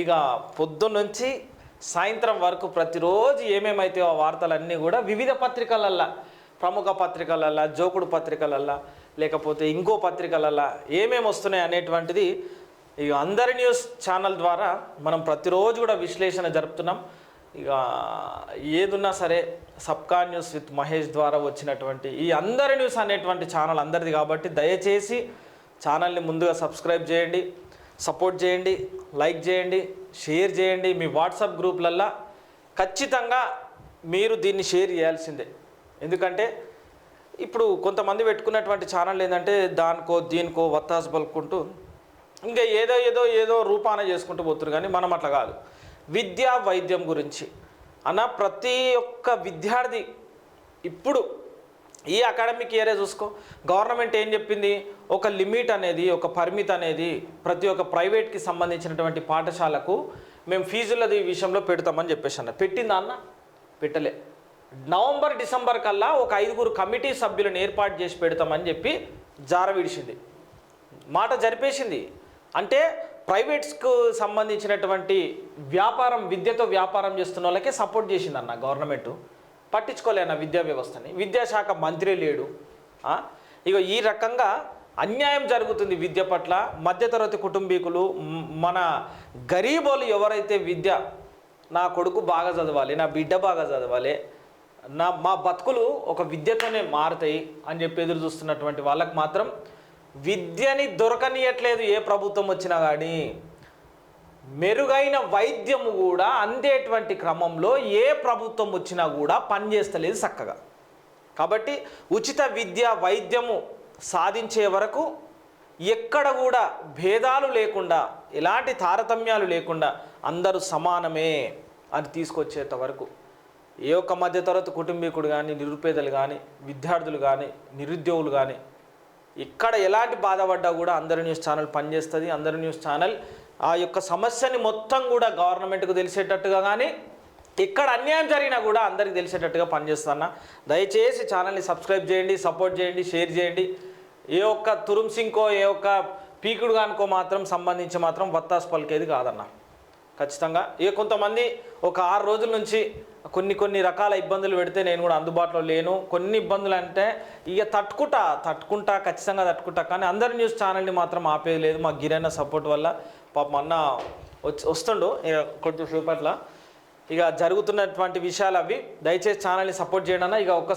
ఇక పొద్దున్నుంచి సాయంత్రం వరకు ప్రతిరోజు ఏమేమైతే ఆ వార్తలన్నీ కూడా వివిధ పత్రికలల్లా ప్రముఖ పత్రికలల్లా జోకుడు పత్రికలల్లా లేకపోతే ఇంకో పత్రికలల్లా ఏమేమి వస్తున్నాయి అనేటువంటిది ఇక అందరి న్యూస్ ఛానల్ ద్వారా మనం ప్రతిరోజు కూడా విశ్లేషణ జరుపుతున్నాం. ఇక ఏదున్నా సరే సబ్కా న్యూస్ విత్ మహేష్ ద్వారా వచ్చినటువంటి ఈ అందరి న్యూస్ అనేటువంటి ఛానల్ అందరిది కాబట్టి దయచేసి ఛానల్ని ముందుగా సబ్స్క్రైబ్ చేయండి. సపోర్ట్ చేయండి లైక్ చేయండి షేర్ చేయండి. మీ వాట్సాప్ గ్రూప్లల్లో ఖచ్చితంగా మీరు దీన్ని షేర్ చేయాల్సిందే. ఎందుకంటే ఇప్పుడు కొంతమంది పెట్టుకున్నటువంటి ఛానల్ ఏంటంటే దానికో దీనికో వత్తాసు పలుకుంటూ ఇంకా ఏదో ఏదో ఏదో రూపాన చేసుకుంటూ పోతున్నారు కానీ మనం అట్లా కాదు. విద్యా వైద్యం గురించి. అన్న ప్రతి ఒక్క విద్యార్థి ఇప్పుడు ఈ అకాడమిక్ ఇయరే చూసుకో. గవర్నమెంట్ ఏం చెప్పింది? ఒక లిమిట్ అనేది ఒక పరిమితి అనేది ప్రతి ఒక్క ప్రైవేట్కి సంబంధించినటువంటి పాఠశాలకు మేము ఫీజులది విషయంలో పెడతామని చెప్పేసి అన్న పెట్టిందా అన్న? పెట్టలే. నవంబర్ డిసెంబర్ కల్లా ఒక ఐదుగురు కమిటీ సభ్యులను ఏర్పాటు చేసి పెడతామని చెప్పి జార విడిచింది. మాట జరిపేసింది. అంటే ప్రైవేట్స్కు సంబంధించినటువంటి వ్యాపారం విద్యతో వ్యాపారం చేస్తున్న వాళ్ళకే సపోర్ట్ చేసింది అన్న గవర్నమెంట్. పట్టించుకోలేన విద్యా వ్యవస్థని. విద్యాశాఖ మంత్రి లేడు. ఇక ఈ రకంగా అన్యాయం జరుగుతుంది విద్య పట్ల. మధ్యతరగతి కుటుంబీకులు మన గరీబోలు ఎవరైతే విద్య నా కొడుకు బాగా చదవాలి నా బిడ్డ బాగా చదవాలి నా మా బతుకులు ఒక విద్యతోనే మారుతాయి అని చెప్పి ఎదురు చూస్తున్నటువంటి వాళ్ళకు మాత్రం విద్యని దొరకనియట్లేదు ఏ ప్రభుత్వం వచ్చినా కానీ మెరుగైన వైద్యము కూడా అందేటువంటి క్రమంలో ఏ ప్రభుత్వం వచ్చినా కూడా పనిచేస్తలేదు చక్కగా. కాబట్టి ఉచిత విద్య వైద్యము సాధించే వరకు ఎక్కడ కూడా భేదాలు లేకుండా ఎలాంటి తారతమ్యాలు లేకుండా అందరూ సమానమే అని తీసుకొచ్చేంత వరకు. ఏ ఒక్క మధ్యతరగతి కుటుంబీకుడు కానీ నిరుపేదలు కానీ విద్యార్థులు కానీ నిరుద్యోగులు కానీ ఇక్కడ ఎలాంటి బాధపడ్డా కూడా అందరి న్యూస్ ఛానల్ పనిచేస్తుంది అందరి న్యూస్ ఛానల్ ఆ యొక్క సమస్యని మొత్తం కూడా గవర్నమెంట్కు తెలిసేటట్టుగా కానీ ఇక్కడ అన్యాయం జరిగినా కూడా అందరికి తెలిసేటట్టుగా పనిచేస్తున్నా. దయచేసి ఛానల్ని సబ్స్క్రైబ్ చేయండి సపోర్ట్ చేయండి షేర్ చేయండి. ఏ ఒక్క తురుంసింకో ఏ ఒక్క పీకుడు గానికో మాత్రం సంబంధించి మాత్రం వత్తాసు పలికేది కాదన్న. ఖచ్చితంగా. ఇక కొంతమంది ఒక ఆరు రోజుల నుంచి కొన్ని కొన్ని రకాల ఇబ్బందులు పెడితే నేను కూడా అందుబాటులో లేను. కొన్ని ఇబ్బందులు అంటే ఇక తట్టుకుంటా తట్టుకుంటా ఖచ్చితంగా తట్టుకుంటా. కానీ అందరి న్యూస్ ఛానల్ని మాత్రం ఆపేది లేదు. మా గిరైన సపోర్ట్ వల్ల పాపం అన్న వచ్చి వస్తుండు ఇక కొంచెం సేపట్ల. ఇక జరుగుతున్నటువంటి విషయాలు అవి దయచేసి ఛానల్ని సపోర్ట్ చేయడం ఇక ఒక్క